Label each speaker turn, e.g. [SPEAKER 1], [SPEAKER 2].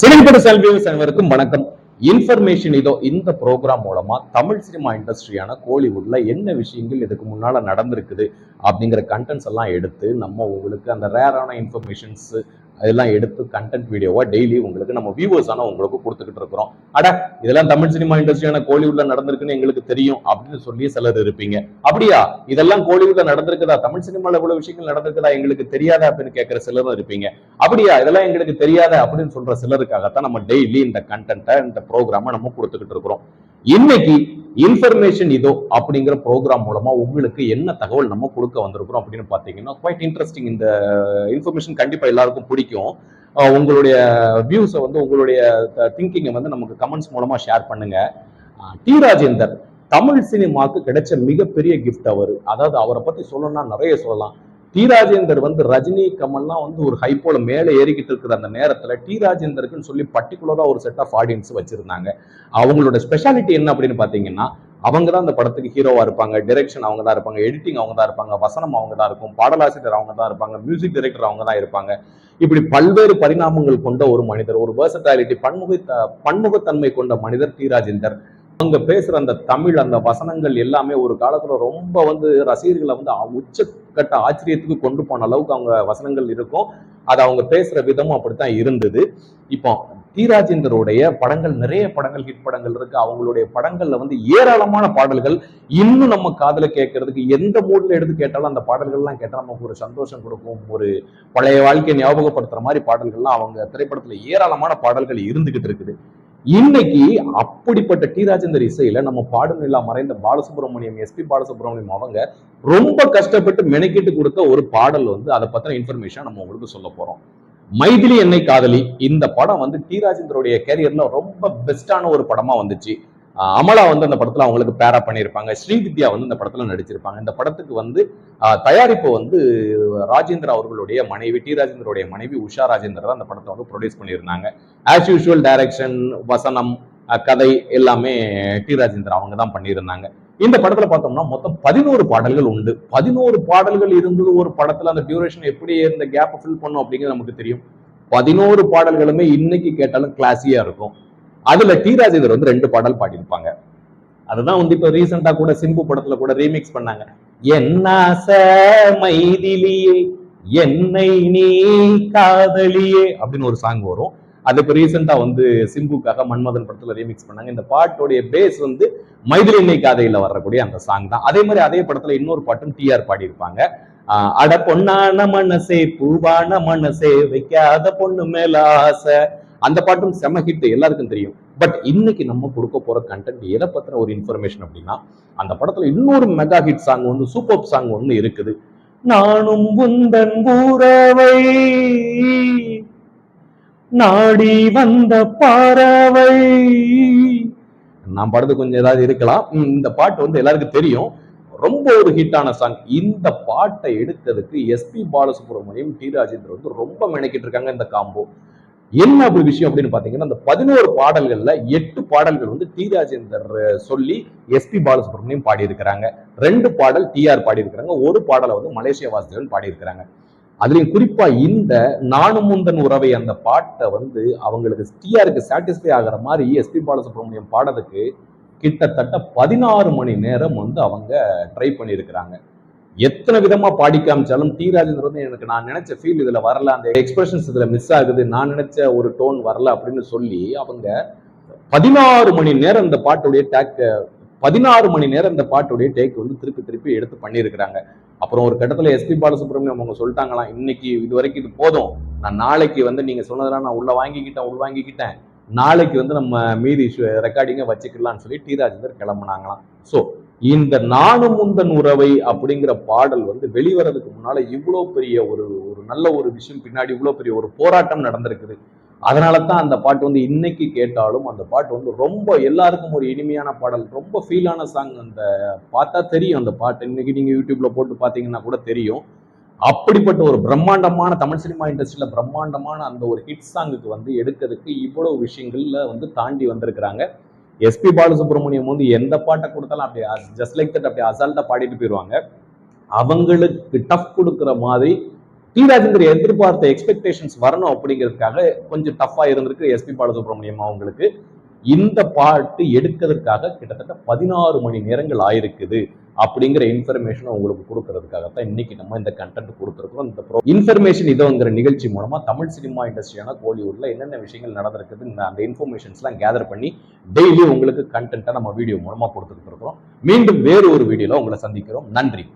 [SPEAKER 1] சினிமப்பட செல்வியர்ஸ் அனைவருக்கும் வணக்கம். இன்ஃபர்மேஷன் இதோ இந்த ப்ரோக்ராம் மூலமா தமிழ் சினிமா இண்டஸ்ட்ரியான கோலிவுட்ல என்ன விஷயங்கள் இதுக்கு முன்னால நடந்திருக்குது அப்படிங்கிற கண்டென்ட்ஸ் எல்லாம் எடுத்து நம்ம உங்களுக்கு அந்த ரேரான இன்ஃபர்மேஷன்ஸ் அதெல்லாம் எடுத்து கண்டென்ட் வீடியோவா டெய்லி உங்களுக்கு நம்ம வியூவர்ஸான உங்களுக்கு கொடுத்துக்கிட்டு இருக்கிறோம். அட இதெல்லாம் தமிழ் சினிமா இண்டஸ்ட்ரியான கோலிவுட்ல நடந்திருக்குன்னு எங்களுக்கு தெரியும் அப்படின்னு சொல்லி சிலர் இருப்பீங்க. அப்படியா? இதெல்லாம் கோலிவுட்ல நடந்திருக்குதா? தமிழ் சினிமால இவ்வளவு விஷயங்கள் நடந்திருக்குதா? எங்களுக்கு தெரியாதா அப்படின்னு கேட்கிற சிலரும் இருப்பீங்க. அப்படியா? இதெல்லாம் எங்களுக்கு தெரியாத அப்படின்னு சொல்ற சிலருக்காகத்தான் நம்ம டெய்லி இந்த கண்டென்ட்டை இந்த ப்ரோக்ராமை நம்ம கொடுத்துக்கிட்டு இருக்கிறோம். இன்னைக்கு இன்ஃபர்மேஷன் இதோ அப்படிங்கிற ப்ரோக்ராம் மூலமா உங்களுக்கு என்ன தகவல் நம்ம கொடுக்க வந்திருக்கிறோம் அப்படின்னு பாத்தீங்கன்னா குவைட் இன்ட்ரெஸ்டிங் இந்த இன்ஃபர்மேஷன் கண்டிப்பா எல்லாருக்கும் பிடிக்கும். உங்களுடைய வியூஸை வந்து உங்களுடைய திங்கிங்கை வந்து நமக்கு கமெண்ட்ஸ் மூலமா ஷேர் பண்ணுங்க. டி ராஜேந்தர் தமிழ் சினிமாவுக்கு கிடைச்ச மிகப்பெரிய கிஃப்ட் அவர். அதாவது அவரை பத்தி சொல்லணும்னா நிறைய சொல்லலாம். டி ராஜேந்தர் வந்து ரஜினி கமல்லாம் வந்து ஒரு ஹைப்போல மேலே ஏறிக்கிட்டு இருக்கிற அந்த நேரத்தில் டி ராஜேந்தருக்குன்னு சொல்லி பர்டிகுலராக ஒரு செட் ஆஃப் ஆடியன்ஸ் வச்சிருந்தாங்க. அவங்களோட ஸ்பெஷாலிட்டி என்ன அப்படின்னு பார்த்தீங்கன்னா அவங்க தான் அந்த படத்துக்கு ஹீரோவா இருப்பாங்க டிரெக்ஷன் அவங்க தான் இருப்பாங்க எடிட்டிங் அவங்க தான் இருப்பாங்க வசனம் அவங்க தான் இருக்கும் பாடலாசிரியர் அவங்க தான் இருப்பாங்க மியூசிக் டைரக்டர் அவங்க தான் இருப்பாங்க. இப்படி பல்வேறு பரிணாமங்கள் கொண்ட ஒரு மனிதர் ஒரு வேர்சட்டாலிட்டி பன்முக பன்முகத்தன்மை கொண்ட மனிதர் டி ராஜேந்தர். அவங்க பேசுற அந்த தமிழ் அந்த வசனங்கள் எல்லாமே ஒரு காலத்துல ரொம்ப வந்து ரசிகர்களை வந்து உச்சக்கட்ட ஆச்சரியத்துக்கு கொண்டு போன அளவுக்கு அவங்க வசனங்கள் இருக்கும். அது அவங்க பேசுற விதமும் அப்படித்தான் இருந்தது. இப்போ டி ராஜேந்தருடைய படங்கள் நிறைய படங்கள் ஹிட் படங்கள் இருக்கு. அவங்களுடைய படங்கள்ல வந்து ஏராளமான பாடல்கள் இன்னும் நம்ம காதல கேட்கறதுக்கு எந்த மூட்ல எடுத்து கேட்டாலும் அந்த பாடல்கள்லாம் கேட்டால் நமக்கு ஒரு சந்தோஷம் கொடுக்கும். ஒரு பழைய வாழ்க்கையை ஞாபகப்படுத்துற மாதிரி பாடல்கள்லாம் அவங்க திரைப்படத்துல ஏராளமான பாடல்கள் இருந்துகிட்டு இருக்குது. இன்னைக்கு அப்படிப்பட்ட டி ராஜேந்தர் இசையில நம்ம பாடநிலா மறைந்த பாலசுப்ரமணியம் எஸ்பி பாலசுப்ரமணியம் அவங்க ரொம்ப கஷ்டப்பட்டு மெனக்கிட்டு கொடுத்த ஒரு பாடல் வந்து அதை பத்தின இன்ஃபர்மேஷன் நம்ம உங்களுக்கு சொல்ல போறோம். மைதிலி என்னை காதலி இந்த படம் வந்து டி ராஜேந்தருடைய கேரியர்ல ரொம்ப பெஸ்டான ஒரு படமா வந்துச்சு. அமலா வந்து அந்த படத்துல அவங்களுக்கு பேரா பண்ணியிருப்பாங்க. ஸ்ரீவித்யா வந்து இந்த படத்துல நடிச்சிருப்பாங்க. இந்த படத்துக்கு வந்து தயாரிப்பு வந்து ராஜேந்திரா அவர்களுடைய மனைவி டி ராஜேந்திரோடைய மனைவி உஷா ராஜேந்தர் தான் அந்த படத்தை வந்து ப்ரொடியூஸ் பண்ணியிருந்தாங்க. ஆஸ் யூஷுவல் டைரக்ஷன் வசனம் கதை எல்லாமே டி ராஜேந்திரா அவங்க தான் பண்ணியிருந்தாங்க. இந்த படத்துல பார்த்தோம்னா மொத்தம் பதினோரு பாடல்கள் உண்டு. பதினோரு பாடல்கள் இருந்தது ஒரு படத்துல. அந்த டியூரேஷன் எப்படி இந்த கேப்பை ஃபில் பண்ணும் அப்படிங்கிறது நமக்கு தெரியும். பதினோரு பாடல்களுமே இன்னைக்கு கேட்டாலும் கிளாஸியா இருக்கும். அதுல டி ராஜேந்தர் வந்து ரெண்டு பாடல் பாடியிருப்பாங்க. அதுதான் வந்து இப்ப ரீசெண்டா கூட சிம்பு படத்துல கூட ரீமிக்ஸ் பண்ணாங்க. என்னாச மைதிலியே என்னை நீ காதலியே அப்படின்னு ஒரு சாங் வரும். அது இப்போ ரீசெண்டா வந்து சிம்புக்காக மன்மதன் படத்துல ரீமிக்ஸ் பண்ணாங்க. இந்த பாட்டோடைய பேஸ் வந்து மைதிலி காதையில் காதையில வரக்கூடிய அந்த சாங் தான். அதே மாதிரி அதே படத்துல இன்னொரு பாட்டும் டிஆர் பாடியிருப்பாங்க. அட பொண்ணான மனசே பூவான மனசே வைக்காத பொண்ணு மேல ஆசை அந்த பாட்டும் செம ஹிட் எல்லாருக்கும் தெரியும். பட் இன்னைக்கு நம்ம கொடுக்க போற கண்டென்ட் எதை பத்தின ஒரு இன்ஃபர்மேஷன் அப்படின்னா அந்த படத்துல இன்னொரு மெகா ஹிட் சாங் ஒன்று சூப்பர் சாங் ஒன்று இருக்குது. நானும் புந்தன் கூறவை நாடி வந்த பாறவை. நான் பாடுறது கொஞ்சம் ஏதாவது இருக்கலாம். இந்த பாட்டு வந்து எல்லாருக்கும் தெரியும். ரொம்ப ஒரு ஹிட்டான சாங் இந்த பாட்டை எடுத்ததுக்கு எஸ்பி பாலசுப்ரமணியம் டி ராஜேந்திரன் வந்து ரொம்ப மெனக்கிட்டு இருக்காங்க இந்த காம்போ என்ன அப்படி விஷயம் அப்படின்னு பாத்தீங்கன்னா அந்த பதினோரு பாடல்கள்ல எட்டு பாடல்கள் வந்து டி ராஜேந்தர் சொல்லி எஸ்பி பாலசுப்ரமணியம் பாடியிருக்கிறாங்க. ரெண்டு பாடல் டிஆர் பாடியிருக்கிறாங்க. ஒரு பாடலை வந்து மலேசிய வாசுதேவன் பாடியிருக்கிறாங்க. அதுலயும் குறிப்பா இந்த நானும் முந்தன் உறவை அந்த பாட்டை வந்து அவங்களுக்கு டிஆருக்கு சாட்டிஸ்ஃபை ஆகிற மாதிரி எஸ்பி பாலசுப்ரமணியம் பாடுறதுக்கு கிட்டத்தட்ட பதினாறு மணி நேரம் வந்து அவங்க ட்ரை பண்ணியிருக்கிறாங்க. எத்தனை விதமா பாடி காமிச்சாலும் டி ராஜேந்தர் வந்து எனக்கு நான் நினைச்ச ஃபீல் இதுல வரல. அந்த எக்ஸ்பிரஷன்ஸ் இதுல மிஸ் ஆகுது. நான் நினைச்ச ஒரு டோன் வரல அப்படின்னு சொல்லி அவங்க பதினாறு மணி நேரம் இந்த பாட்டுடைய டேக் பதினாறு மணி நேரம் இந்த பாட்டுடைய டேக் வந்து திருப்பி திருப்பி எடுத்து பண்ணியிருக்கிறாங்க. அப்புறம் ஒரு கட்டத்துல எஸ்பி பாலசுப்ரமணியம் அவங்க சொல்லிட்டாங்களாம் இன்னைக்கு இது வரைக்கும் இது போதும். நான் நாளைக்கு வந்து நீங்க சொன்னதெல்லாம் நான் உள்ள வாங்கிக்கிட்டேன் உள் வாங்கிக்கிட்டேன். நாளைக்கு வந்து நம்ம மீதி ரெக்கார்டிங்கை வச்சுக்கலாம்னு சொல்லி டி ராஜேந்தர் கிளம்புனாங்களாம். ஸோ இந்த நானும் முந்தன் உறவை அப்படிங்கிற பாடல் வந்து வெளிவரதுக்கு முன்னால இவ்வளோ பெரிய ஒரு ஒரு நல்ல ஒரு விஷயம் பின்னாடி இவ்வளோ பெரிய ஒரு போராட்டம் நடந்திருக்குது. அதனால தான் அந்த பாட்டு வந்து இன்னைக்கு கேட்டாலும் அந்த பாட்டு வந்து ரொம்ப எல்லாருக்கும் ஒரு இனிமையான பாடல் ரொம்ப ஃபீலான சாங் அந்த பார்த்தா தெரியும் அந்த பாட்டு. இன்னைக்கு நீங்கள் யூடியூப்ல போட்டு பார்த்தீங்கன்னா கூட தெரியும். அப்படிப்பட்ட ஒரு பிரம்மாண்டமான தமிழ் சினிமா இண்டஸ்ட்ரியில் பிரம்மாண்டமான அந்த ஒரு ஹிட் சாங்குக்கு வந்து எடுக்கிறதுக்கு இவ்வளோ விஷயங்கள்ல வந்து தாண்டி வந்திருக்கிறாங்க. எஸ்பி பாலசுப்ரமணியம் வந்து எந்த பாட்டை கொடுத்தாலும் அப்படி ஜஸ்ட் லைக் தட் அப்படி அசால்ட்டா பாடிட்டு போயிடுவாங்க அவங்களுக்கு டஃப் கொடுக்குற மாதிரி டி ராஜேந்தர் எதிர்பார்த்த எக்ஸ்பெக்டேஷன்ஸ் வரணும் அப்படிங்கிறதுக்காக கொஞ்சம் டஃப்பாக இருந்திருக்கு எஸ்பி பாலசுப்ரமணியம் அவங்களுக்கு. இந்த பாட்டு எடுக்கிறதுக்காக கிட்டத்தட்ட பதினாறு மணி நேரங்கள் ஆயிருக்குது அப்படிங்கிற இன்ஃபர்மேஷனை உங்களுக்கு கொடுக்கறதுக்காகத்தான் இன்னைக்கு நம்ம இந்த கண்டென்ட் கொடுத்துருக்கோம் இந்த ப்ரோ இன்ஃபர்மேஷன் இதோங்கிற நிகழ்ச்சி மூலமா தமிழ் சினிமா இண்டஸ்ட்ரியான கோலிவுட்ல என்னென்ன விஷயங்கள் நடந்திருக்குது அந்த இன்ஃபர்மேஷன்ஸ்லாம் கேதர் பண்ணி டெய்லி உங்களுக்கு கண்டென்ட்டை நம்ம வீடியோ மூலமா கொடுத்துட்டு இருக்கோம் மீண்டும் வேறு ஒரு வீடியோல உங்களை சந்திக்கிறோம். நன்றி.